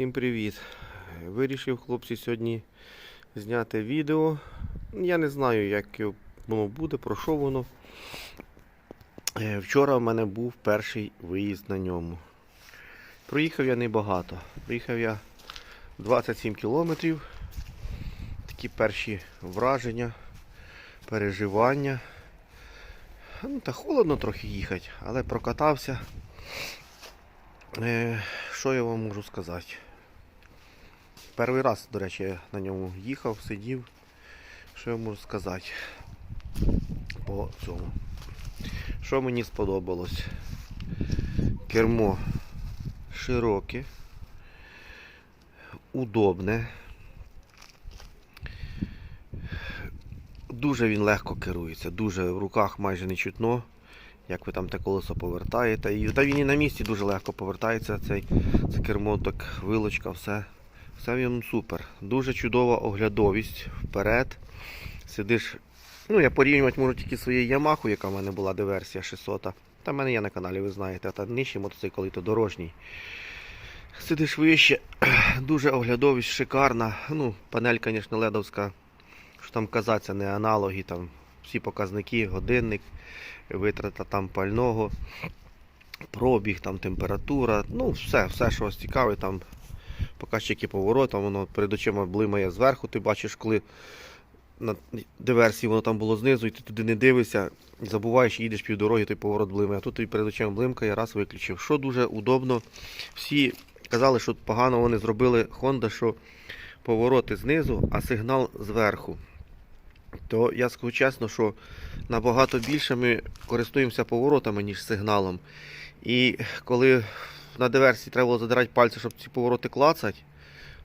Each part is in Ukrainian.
Всім привіт! Вирішив хлопці сьогодні зняти відео. Я не знаю, як воно буде, про що воно. Е, Вчора в мене був перший виїзд на ньому. Проїхав я небагато. Проїхав я 27 кілометрів. Такі перші враження, переживання. Ну, та холодно трохи їхати, але прокатався. Е, що я вам можу сказати? Перший раз, до речі, я на ньому їхав, сидів. Що я можу сказати по цьому? Що мені сподобалось? Кермо широке, удобне. Дуже він легко керується, дуже в руках майже не чутно як ви там те колесо повертаєте. І та він і на місці дуже легко повертається. Цей, це кермо, так вилочка, все. Все в супер. Дуже чудова оглядовість вперед. Сидиш. Ну, я порівнювати можу тільки своєю Ямаху, яка в мене була диверсія 600. Та в мене є на каналі, ви знаєте, та нижчий мотоцикл, то дорожній. Сидиш вище, дуже оглядовість, шикарна. Ну, панель, звісно, ледовська. Що там казаться, не аналоги, там всі показники, годинник витрата там пального, пробіг, там температура, ну все, все, що вас цікавить, там показчики повороту, воно перед очима блимає зверху, ти бачиш, коли на диверсії воно там було знизу, і ти туди не дивишся, забуваєш, їдеш півдороги, той поворот блимає. А тут тобі перед очима блимкає, раз виключив. Що дуже удобно. Всі казали, що погано вони зробили Honda, що повороти знизу, а сигнал зверху то я скажу чесно, що набагато більше ми користуємося поворотами, ніж сигналом. І коли на диверсії треба було задирати пальці, щоб ці повороти клацати,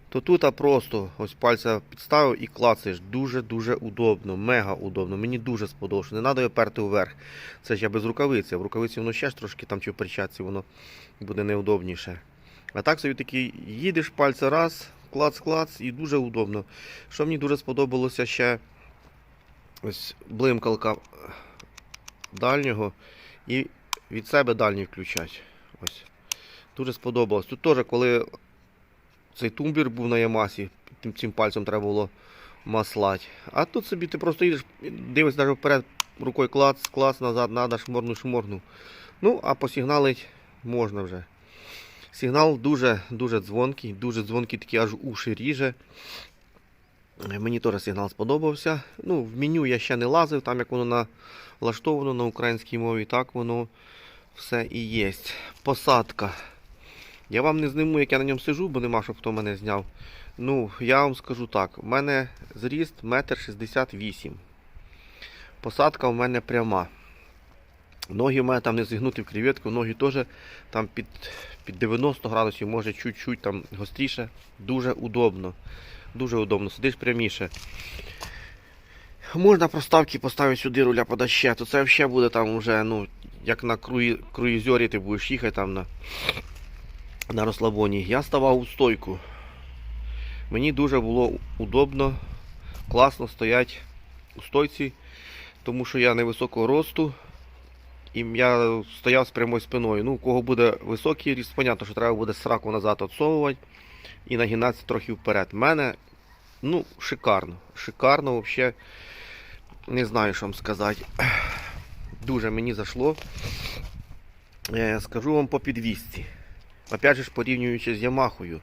то тут просто ось пальця підставив і клацаєш. Дуже-дуже удобно, мега удобно. Мені дуже сподобалося. Не треба його перти вверх. Це ж я без рукавиці. В рукавиці воно ще ж трошки там чи в перчатці воно буде неудобніше. А так собі такий їдеш пальця раз, клац-клац і дуже удобно. Що мені дуже сподобалося ще. Ось блимкалка дальнього і від себе дальній включать. Ось. Дуже сподобалось. Тут теж, коли цей тумбір був на Ямасі, тим цим пальцем треба було маслати. А тут собі ти просто їдеш, дивишся навіть вперед, рукою клац, клац, назад, надо, шморну, шморну. Ну, а посигналить можна вже. Сигнал дуже дуже дзвонкий, дуже дзвонкий, такий аж уші ріже. Мені теж сигнал сподобався. Ну, В меню я ще не лазив, там як воно налаштовано на українській мові, так воно все і є. Посадка. Я вам не зниму, як я на ньому сижу, бо нема, щоб хто мене зняв. Ну, я вам скажу так, у мене зріст 1,68 м. Посадка у мене пряма. Ноги в мене там не зігнуті в креветку, ноги теж там під під 90 градусів, може чуть-чуть там гостріше. Дуже удобно. Дуже удобно, сидиш пряміше. Можна проставки поставити сюди руля подаще, то це взагалі буде там вже, ну, як на круї, круїзері ти будеш їхати там на на розслабоні. Я ставав у стойку. Мені дуже було удобно, класно стоять у стойці, тому що я невисокого росту. І я стояв з прямою спиною. Ну, у кого буде високий ріст, зрозуміло, що треба буде сраку назад відсовувати і нагинатися трохи вперед. У мене ну, шикарно. Шикарно взагалі. Не знаю, що вам сказати. Дуже мені зайшло. Е, скажу вам по підвісці. Опять же ж, порівнюючи з Ямахою.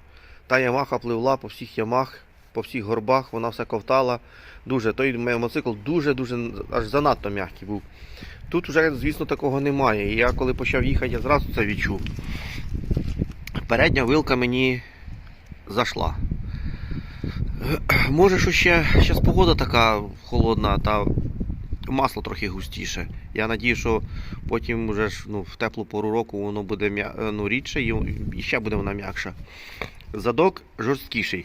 Та Ямаха пливла по всіх ямах, по всіх горбах, вона все ковтала. Дуже, Той мотоцикл дуже-дуже аж занадто м'який був. Тут вже, звісно, такого немає. І я коли почав їхати, я зразу це відчув. Передня вилка мені зайшла. Може, що ще зараз погода така холодна, та масло трохи густіше. Я надію, що потім вже ж, ну, в теплу пору року воно буде м'я... ну, рідше і ще буде вона м'якша. Задок жорсткіший.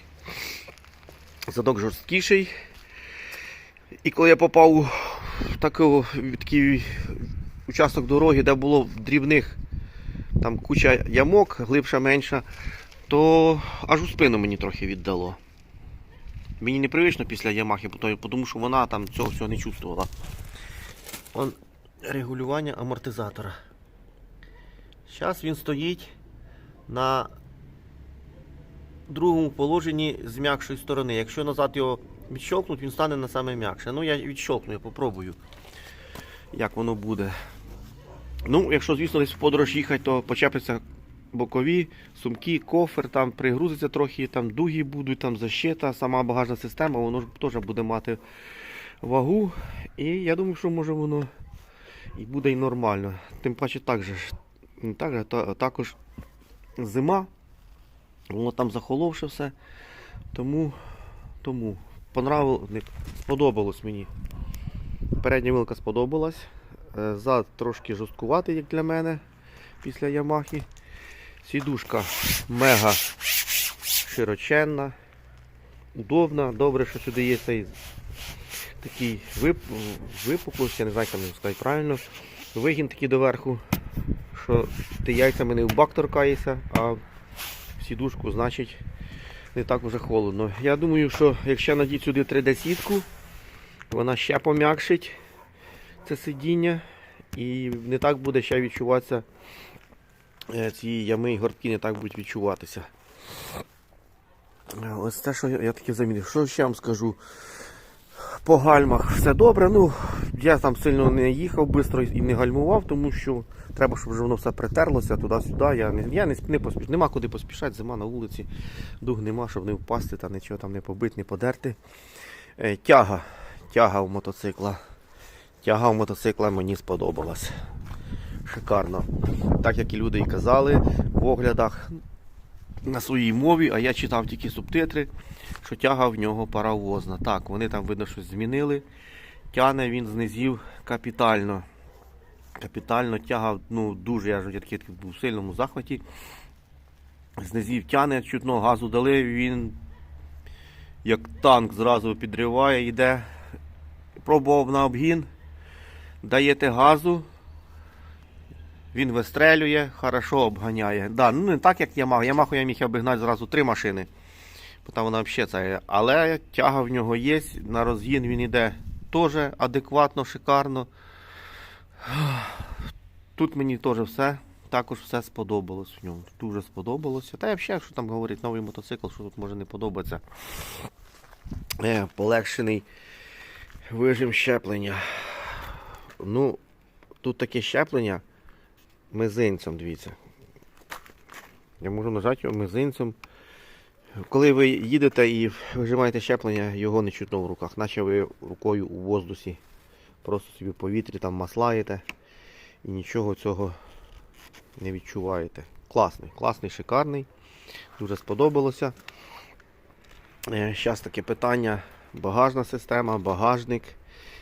Задок жорсткіший. І коли я попав у таку, такий участок дороги, де було в дрібних там куча ямок, глибша менша, то аж у спину мені трохи віддало. Мені непривично після Ямахи, тому що вона там цього всього не чувствувала. Он регулювання амортизатора. Зараз він стоїть на другому положенні з м'якшої сторони. Якщо назад його відщолкнуть, він стане на саме м'якше. Ну, я відщолкну, я попробую, як воно буде. Ну, якщо, звісно, десь в подорож їхати, то почепиться бокові, сумки, кофер, там пригрузиться трохи, там дуги будуть, там защита, сама багажна система, воно ж теж буде мати вагу. І я думаю, що може воно і буде і нормально. Тим паче так же, так же, та, також зима, воно там захоловше все. Тому, тому сподобалось мені. Передня вилка сподобалась. Е, Зад трошки жорсткуватий, як для мене, після Ямахи. Сідушка мега широченна, удобна. Добре, що сюди є цей такий вип... випуклость, я не знаю, як там сказати правильно. Вигін такий доверху, що ти яйцями не в бак торкаєшся, а в сідушку, значить, не так уже холодно. Я думаю, що якщо надіть сюди 3D-сітку, вона ще пом'якшить це сидіння і не так буде ще відчуватися е, ці ями і гортки не так будуть відчуватися. Е, Ось те, що я, таки замітив. Що ще вам скажу? По гальмах все добре. Ну, я там сильно не їхав швидко і не гальмував, тому що треба, щоб вже воно все притерлося туди-сюди. Я не, я не, не поспіш... Нема куди поспішати, зима на вулиці, дух нема, щоб не впасти та нічого там не побити, не подерти. Е, тяга. Тяга в мотоцикла. Тяга в мотоцикла мені сподобалась. Шикарно. Так як і люди і казали в оглядах на своїй мові, а я читав тільки субтитри, що тяга в нього паровозна. Так, вони там видно щось змінили. Тяне він з низів капітально. Капітально тяга, ну дуже, я ж такий був в сильному захваті. З низів тяне, чутно газу дали, він як танк зразу підриває, йде. Пробував на обгін, даєте газу, він вистрелює, хорошо обганяє. Да, ну не так, як Ямаху. Ямаху я міг обігнати зразу три машини. Там вона взагалі це. Але тяга в нього є, на розгін він йде теж адекватно, шикарно. Тут мені теж все. Також все сподобалось в ньому. Дуже сподобалося. Та я взагалі, якщо там говорить новий мотоцикл, що тут може не подобається. Е, полегшений вижим щеплення. Ну, тут таке щеплення мизинцем, дивіться. Я можу нажати його мизинцем. Коли ви їдете і вижимаєте щеплення, його не чутно в руках, наче ви рукою у воздусі. Просто собі в повітрі там маслаєте і нічого цього не відчуваєте. Класний, класний, шикарний. Дуже сподобалося. Зараз таке питання. Багажна система, багажник.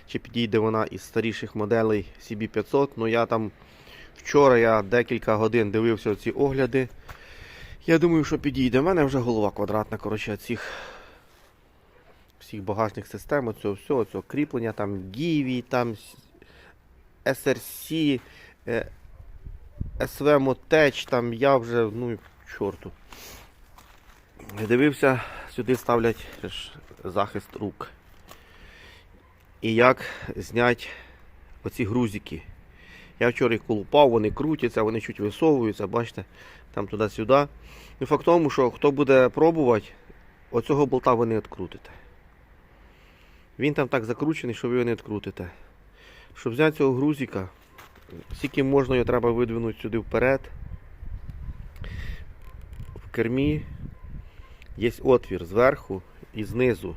Чи підійде вона із старіших моделей CB500. Ну я там вчора я декілька годин дивився ці огляди. Я думаю, що підійде. У мене вже голова квадратна, коротше, цих всіх багажних систем, оцього всього, цього кріплення, там Гіві, там SRC, SV Motech, там я вже, ну, чорту. Дивився, сюди ставлять захист рук. І як зняти оці грузики. Я вчора їх колупав, вони крутяться, вони чуть висовуються, бачите, там туди-сюди. Ну, факт тому, що хто буде пробувати, оцього болта ви не відкрутите. Він там так закручений, що ви його не відкрутите. Щоб взяти цього грузика, скільки можна його треба видвинути сюди вперед. В кермі є отвір зверху і знизу.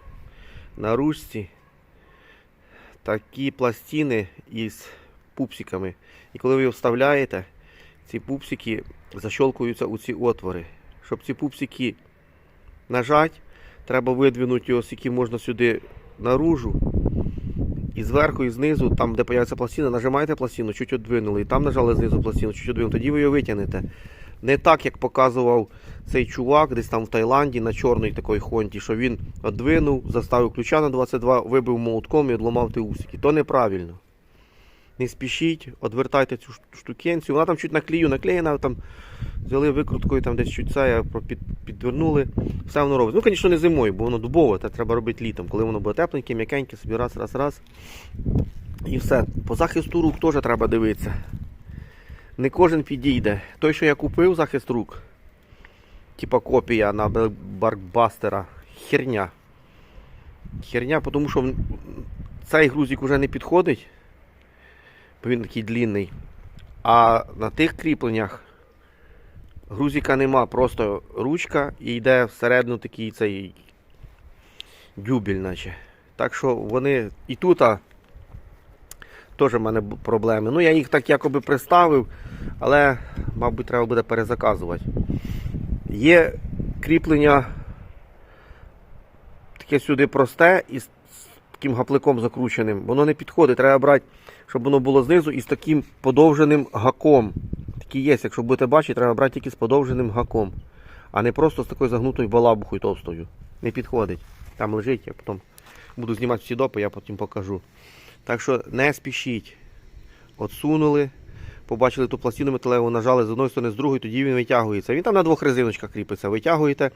На ручці такі пластини із пупсиками. І коли ви його вставляєте, ці пупсики защолкуються у ці отвори. Щоб ці пупсики нажати, треба видвинути його скільки можна сюди наружу. І зверху, і знизу, там, де появиться пластина, нажимаєте пластину, чуть одвинули, і там нажали знизу пластину, чуть одвинули, тоді ви його витягнете. Не так, як показував цей чувак десь там в Таїланді на чорній такій хонті, що він одвинув, заставив ключа на 22, вибив молотком і відломав ті усики. То неправильно. Не спішіть, одвертайте цю штукенцію. Вона там чуть на клію наклеєна, там взяли викруткою, там десь чуть це під, підвернули. Все воно робить. Ну, звісно, не зимою, бо воно дубове, це треба робити літом, коли воно буде тепленьке, м'якеньке, собі раз, раз, раз. І все. По захисту рук теж треба дивитися. Не кожен підійде. Той, що я купив захист рук, типа копія на баркбастера. Херня. Херня, тому що цей грузик вже не підходить, бо він такий длинний. А на тих кріпленнях грузика нема, просто ручка і йде всередину такий цей дюбель, наче. Так що вони і тут теж в мене проблеми. Ну, я їх так якоби приставив, але, мабуть, треба буде перезаказувати. Є кріплення таке сюди просте і з таким гапликом закрученим. Воно не підходить. Треба брати, щоб воно було знизу і з таким подовженим гаком. Такі є, якщо будете бачити, треба брати тільки з подовженим гаком. А не просто з такою загнутою балабухою товстою. Не підходить. Там лежить, я потім буду знімати всі допи, я потім покажу. Так що не спішіть. Отсунули, побачили ту пластину металеву, нажали з одної сторони, з другої, тоді він витягується. Він там на двох резиночках кріпиться. Витягуєте,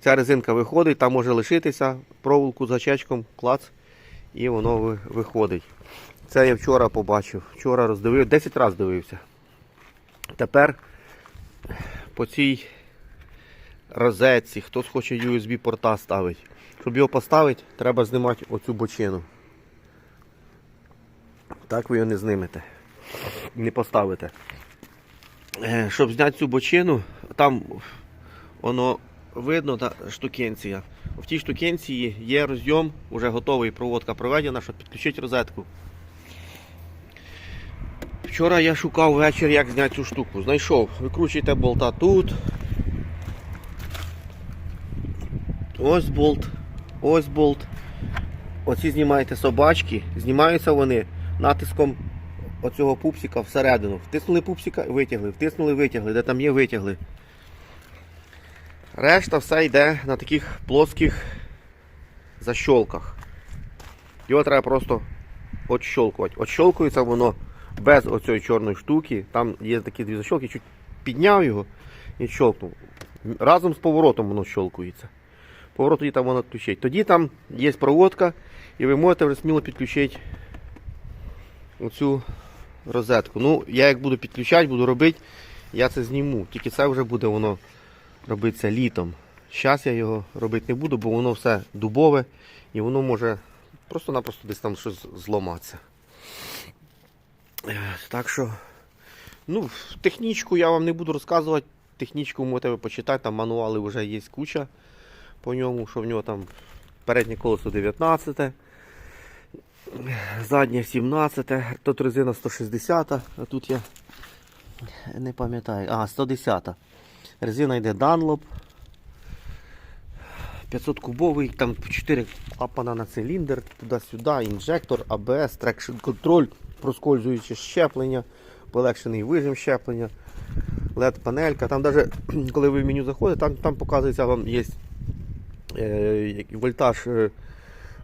ця резинка виходить, там може лишитися, проволоку з гачечком, клац, і воно виходить. Це я вчора побачив. Вчора роздивив, 10 разів дивився. Тепер по цій розетці, хтось хоче USB порта ставити. Щоб його поставити, треба знімати оцю бочину. Так ви його не знимете. Не поставите. Е, Щоб зняти цю бочину, там воно видно, та штукенція. В тій штукенції є розйом, вже готовий, проводка проведена, щоб підключити розетку. Вчора я шукав вечір, як зняти цю штуку. Знайшов. Викручуєте болта тут. Ось болт. Ось болт. Оці знімаєте собачки. Знімаються вони натиском оцього пупсика всередину. Втиснули пупсика, витягли, втиснули, витягли, де там є, витягли. Решта все йде на таких плоских защолках. Його треба просто отщолкувати. Отщолкується воно без оцієї чорної штуки. Там є такі дві защолки, чуть підняв його і щолкнув. Разом з поворотом воно щолкується. Поворот тоді там воно відключить. Тоді там є проводка, і ви можете сміло підключити оцю розетку. Ну, я як буду підключати, буду робити, я це зніму. Тільки це вже буде воно робитися літом. Зараз я його робити не буду, бо воно все дубове і воно може просто-напросто десь там щось зламатися. Так що, ну, технічку я вам не буду розказувати. Технічку можете почитати, там мануали вже є куча по ньому, що в нього там переднє колесо 19, заднє 17, тут резина 160, а тут я не пам'ятаю, а 110. Резина йде Dunlop. 500 кубовий, там 4 клапана на циліндр, туди-сюди, інжектор, АБС, трекшн контроль, проскользуюче щеплення, полегшений вижим щеплення, LED-панелька. Там навіть коли ви в меню заходите, там, там показується вам є е, вольтаж е,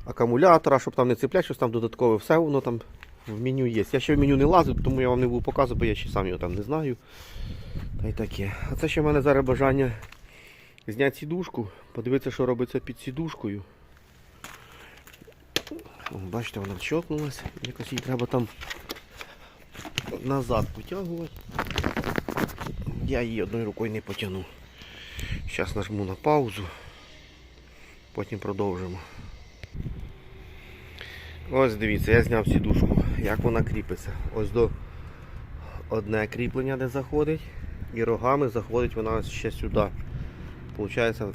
акумулятора, щоб там не цепляти, щось там додаткове, все воно там в меню є. Я ще в меню не лазив, тому я вам не буду показувати, бо я ще сам його там не знаю. Та й таке. А це ще в мене зараз бажання зняти сідушку, подивитися, що робиться під сідушкою. Бачите, вона чокнулася. Якось її треба там назад потягувати. Я її одною рукою не потягну. Зараз нажму на паузу, потім продовжимо. Ось дивіться, я зняв сідушку, як вона кріпиться. Ось до одне кріплення, де заходить, і рогами заходить вона ще сюди. Получається,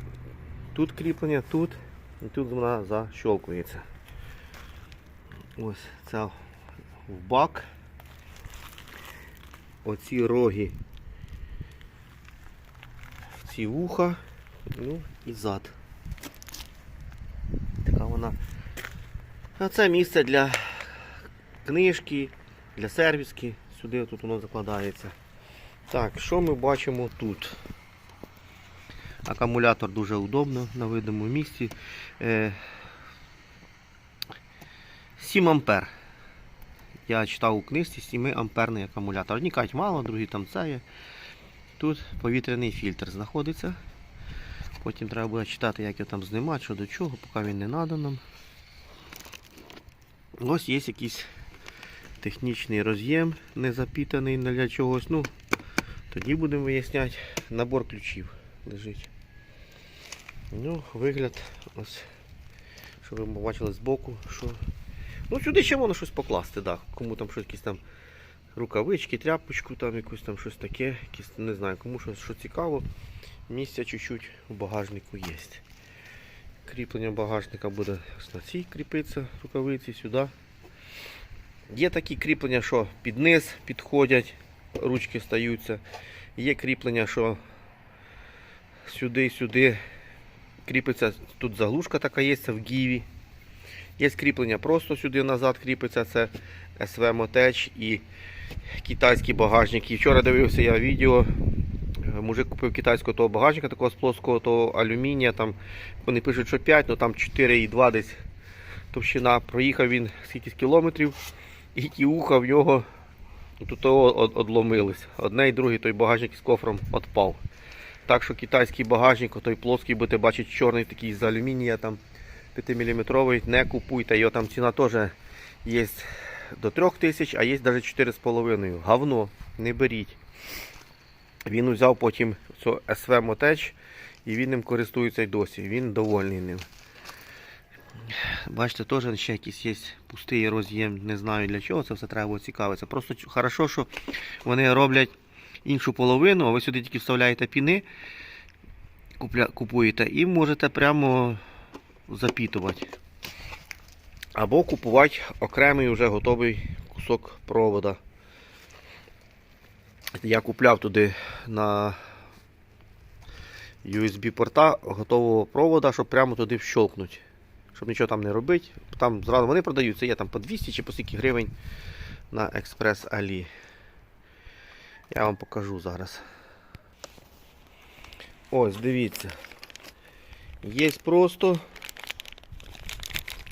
тут кріплення, тут, і тут вона защолкується. Ось це в бак. Оці роги в ці вуха, ну і зад. Така вона. А це місце для книжки, для сервіски. Сюди тут воно закладається. Так, що ми бачимо тут? Акумулятор дуже удобно на видному місці. Е, 7 ампер. Я читав у книжці 7 амперний акумулятор. Одні кажуть мало, другі там це є. Тут повітряний фільтр знаходиться. Потім треба буде читати, як його там знімати, що до чого, поки він не надо нам. Ось є якийсь технічний роз'єм, не запітаний для чогось. Ну, тоді будемо виясняти. Набор ключів лежить. Ну, вигляд ось. Щоб ви побачили збоку, що. Ну, сюди ще можна щось покласти, да. Кому там щось якісь там рукавички, тряпочку, там якусь там щось таке, якісь, не знаю, кому щось що цікаво. Місця чуть-чуть у багажнику є. Кріплення багажника буде на цій кріпиться рукавиці сюди. Є такі кріплення, що під низ підходять, ручки стаються. Є кріплення, що сюди-сюди кріпиться, тут заглушка така є, в гіві. Є кріплення просто сюди назад кріпиться, це SV Motech і китайський багажник. І вчора дивився я відео. Мужик купив китайського того багажника, такого з плоского того алюмінія. Там вони пишуть, що 5, але там 4,2 десь товщина. Проїхав він скільки кілометрів, і ті уха в нього тут того одломились. Одне і другий той багажник з кофром відпав. Так що китайський багажник, той плоский, будете бачити, чорний такий з алюмінія, там 5-мм, не купуйте. Його там ціна теж є до 3000, а є навіть 4,5. Говно, не беріть. Він взяв потім цього SV Motech і він ним користується й досі. Він довольний ним. Бачите, теж ще якийсь є пустий роз'єм, не знаю для чого це все треба було цікавитися. Просто хорошо, що вони роблять іншу половину, а ви сюди тільки вставляєте піни, купуєте і можете прямо запітувати. Або купувати окремий вже готовий кусок провода. Я купляв туди на USB порта готового провода, щоб прямо туди вщолкнути. Щоб нічого там не робити. Там зразу вони продаються, є там по 200 чи по скільки гривень на Експрес Алі. Я вам покажу зараз. Ось, дивіться. Є просто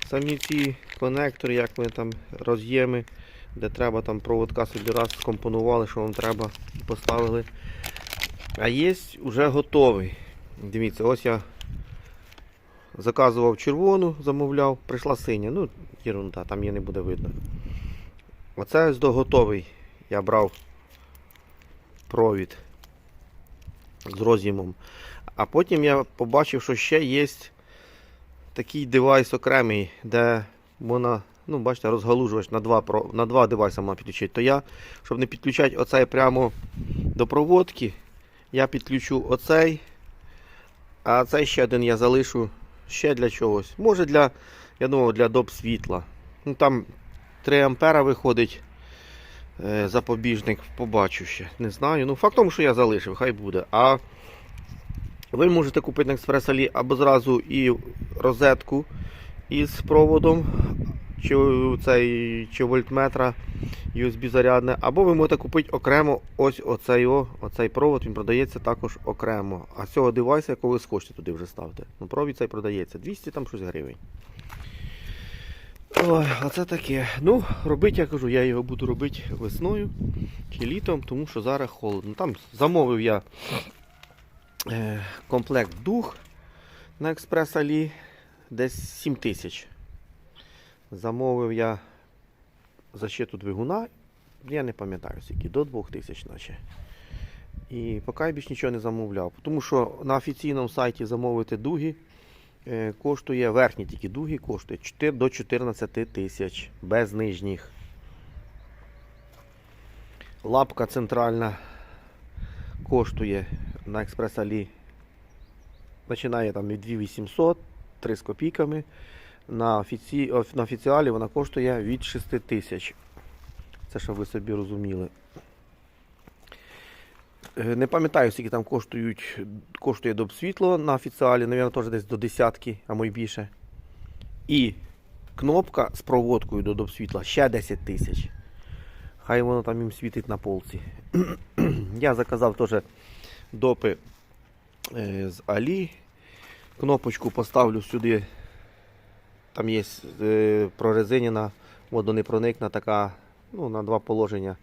самі ці конектори, як вони там роз'єми, де треба там проводка собі раз скомпонували, що вам треба, поставили. А є вже готовий. Дивіться, ось я заказував червону, замовляв, прийшла синя. Ну, ерунда, там її не буде видно. Оце ось до готовий. Я брав провід з роз'ємом. А потім я побачив, що ще є такий девайс окремий, де можна, ну, бачите, розгалужувач на два, на два девайси можна підключити. То я, щоб не підключати оцей прямо до проводки, я підключу оцей, а цей ще один я залишу ще для чогось. Може для, я думав, для доп світла. Ну там 3 ампера виходить е, запобіжник, побачу ще. Не знаю. Ну, факт тому, що я залишив, хай буде. А ви можете купити на експрес-алі або зразу і розетку із проводом, чи цей чи вольтметра USB зарядне, або ви можете купити окремо ось оцей, оцей провод, він продається також окремо. А з цього девайса, якого ви схочете туди вже ставте. Ну, провід цей продається 200 там щось гривень. Ой, оце таке. Ну, робити, я кажу, я його буду робити весною чи літом, тому що зараз холодно. Там замовив я комплект дух на експрес-алі десь 7 тисяч. Замовив я защиту двигуна, я не пам'ятаю скільки, до 2 тисяч наче. І поки я більш нічого не замовляв. Тому що на офіційному сайті замовити дуги е, коштує, верхні тільки дуги коштує 4 до 14 тисяч без нижніх. Лапка центральна коштує на експрес-алі. Починає там від 2800, 3 з копійками. На, офіці... на офіціалі вона коштує від 6 тисяч. Це щоб ви собі розуміли. Е, Не пам'ятаю, скільки там коштують, коштує доп світло на офіціалі, навіть теж десь до десятки, а й більше. І кнопка з проводкою до доп світла ще 10 тисяч. Хай воно там їм світить на полці. Я заказав теж допи е, з Алі. Кнопочку поставлю сюди. Там є е, прорезинена, водонепроникна така, ну, на два положення.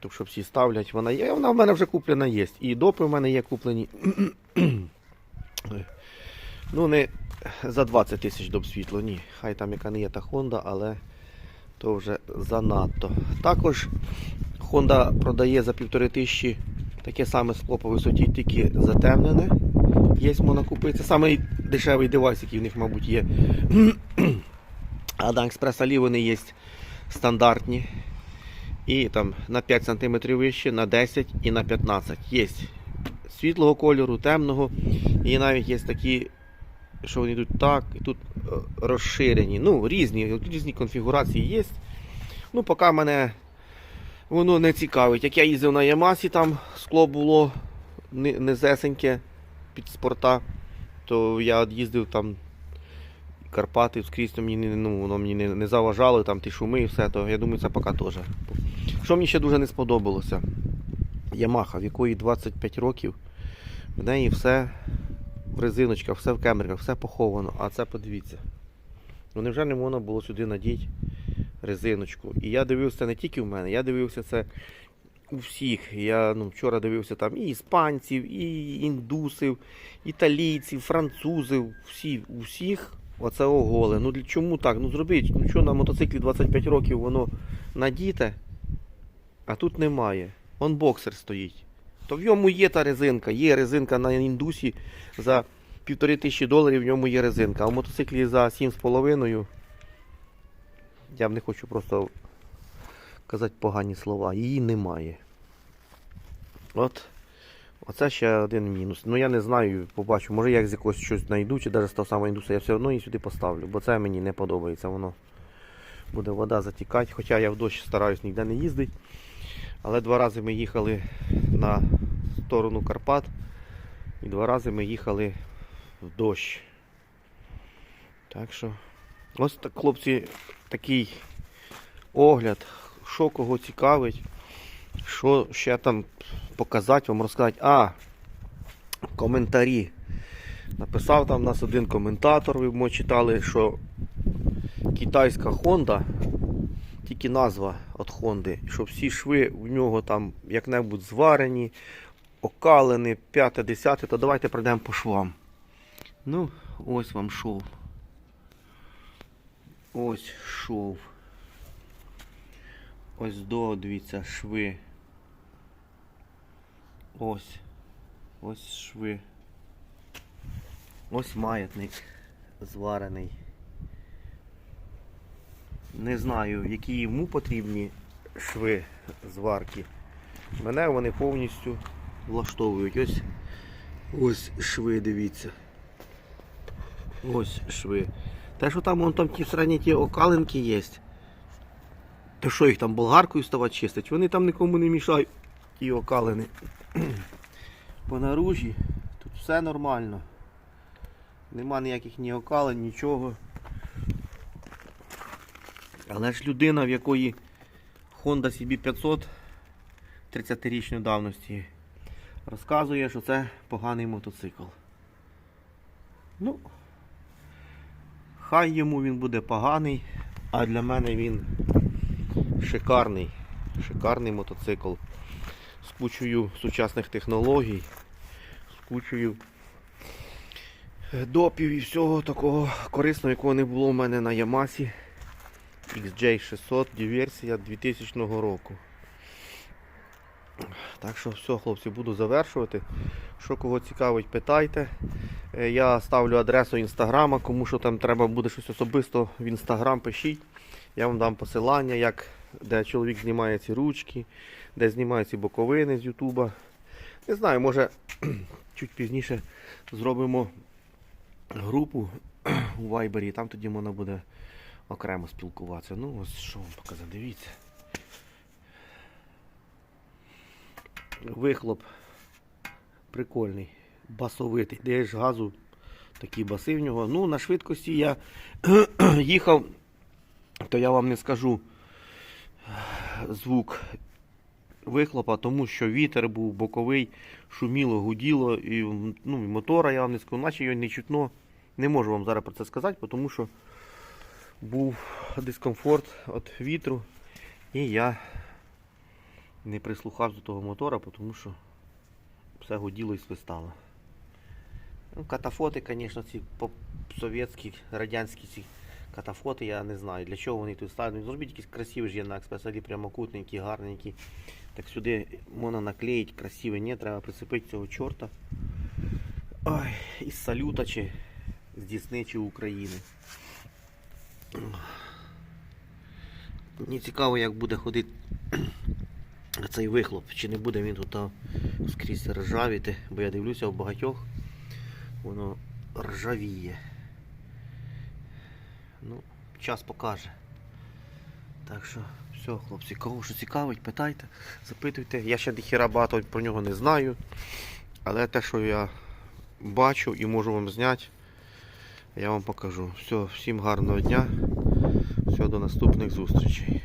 Тобто, що всі ставлять, вона є. Вона в мене вже куплена є. І допи в мене є куплені. ну, не за 20 тисяч доп світло, ні. Хай там яка не є та Honda, але то вже занадто. Також Honda продає за півтори тисячі таке саме скло по висоті, тільки затемнене. Є можна. Це самий дешевий девайс, який в них, мабуть, є. А на Ali вони є стандартні. І там на 5 см вище, на 10 і на 15 Є світлого кольору, темного. І навіть є такі, що вони йдуть так, і тут розширені. Ну, різні, різні конфігурації є. Ну, поки мене воно не цікавить. Як я їздив на Ямасі, там скло було низесеньке під спорта, то я їздив там Карпати скрізь, то мені ну, воно мені не, не заважало, там ті шуми і все, то я думаю, це поки теж. Що мені ще дуже не сподобалося? Ямаха, в якої 25 років, в неї все в резиночках, все в кемерках, все поховано, а це подивіться. Ну невже не можна було сюди надіти резиночку? І я дивився не тільки в мене, я дивився це у всіх. Я ну, вчора дивився там і іспанців, і індусів, італійців, французів, всі, у оце оголе. Ну для чому так? Ну зробіть, ну що на мотоциклі 25 років воно надіте, а тут немає. Он боксер стоїть. То в ньому є та резинка, є резинка на індусі за півтори тисячі доларів, в ньому є резинка. А в мотоциклі за 7,5. Я не хочу просто казати погані слова. Її немає. От. Оце ще один мінус. Ну я не знаю, побачу, може я з якогось щось знайду, чи навіть з того самого індуса, я все одно її сюди поставлю, бо це мені не подобається. Воно буде вода затікати. Хоча я в дощ стараюсь ніде не їздити. Але два рази ми їхали на сторону Карпат. І два рази ми їхали в дощ. Так що, ось так, хлопці, такий огляд, що кого цікавить, що ще там показати, вам розказати. А, коментарі. Написав там у нас один коментатор, ви ми читали, що китайська Honda, тільки назва від Honda, що всі шви в нього там як-небудь зварені, окалені, 5-10, то давайте пройдемо по швам. Ну, ось вам шов. Ось шов. Ось до, дивіться, шви. Ось. Ось шви. Ось маятник зварений. Не знаю, які йому потрібні шви зварки. Мене вони повністю влаштовують. Ось ось шви, дивіться. Ось шви. Те, що там вон там ті середні ті окалинки є. То що їх там болгаркою ставати чистить? Вони там нікому не мішають. Ті окалини. По наружі тут все нормально. Нема ніяких ні окалин, нічого. Але ж людина, в якої Honda CB500 30-річної давності, розказує, що це поганий мотоцикл. Ну, хай йому він буде поганий, а для мене він шикарний. Шикарний мотоцикл з кучою сучасних технологій, з кучою допів і всього такого корисного, якого не було в мене на Ямасі XJ600 диверсія 2000 року. Так що все, хлопці, буду завершувати. Що кого цікавить, питайте. Е, Я ставлю адресу інстаграма, кому що там треба буде щось особисто в інстаграм, пишіть. Я вам дам посилання, як, де чоловік знімає ці ручки, де знімає ці боковини з Ютуба. Не знаю, може чуть пізніше зробимо групу у Вайбері, там тоді можна буде окремо спілкуватися. Ну, ось що вам показати, дивіться. Вихлоп прикольний, басовитий. Де ж газу такі баси в нього. Ну, на швидкості я їхав, то я вам не скажу звук вихлопа, тому що вітер був боковий, шуміло, гуділо, і ну, і мотора я вам не скажу, наче його не чутно. Не можу вам зараз про це сказати, тому що був дискомфорт від вітру. І я не прислухався до того мотора, тому що все гуділо і свистало. Ну, катафоти, звісно, ці совєтські, радянські ці катафоти, я не знаю, для чого вони тут ставлять. Ну, Зробіть якісь красиві ж є на експресалі прямокутненькі, гарненькі. Так сюди можна наклеїти красиві, ні, треба прицепити цього чорта. Ой, із салюта чи з Дісни України. Мені цікаво, як буде ходити цей вихлоп, чи не буде він тут скрізь ржавіти, бо я дивлюся у багатьох, воно ржавіє. Ну, час покаже. Так що, все, хлопці, кого що цікавить, питайте, запитуйте. Я ще ніхіра багато про нього не знаю. Але те, що я бачу і можу вам зняти, я вам покажу. Все, всім гарного дня. Все, до наступних зустрічей.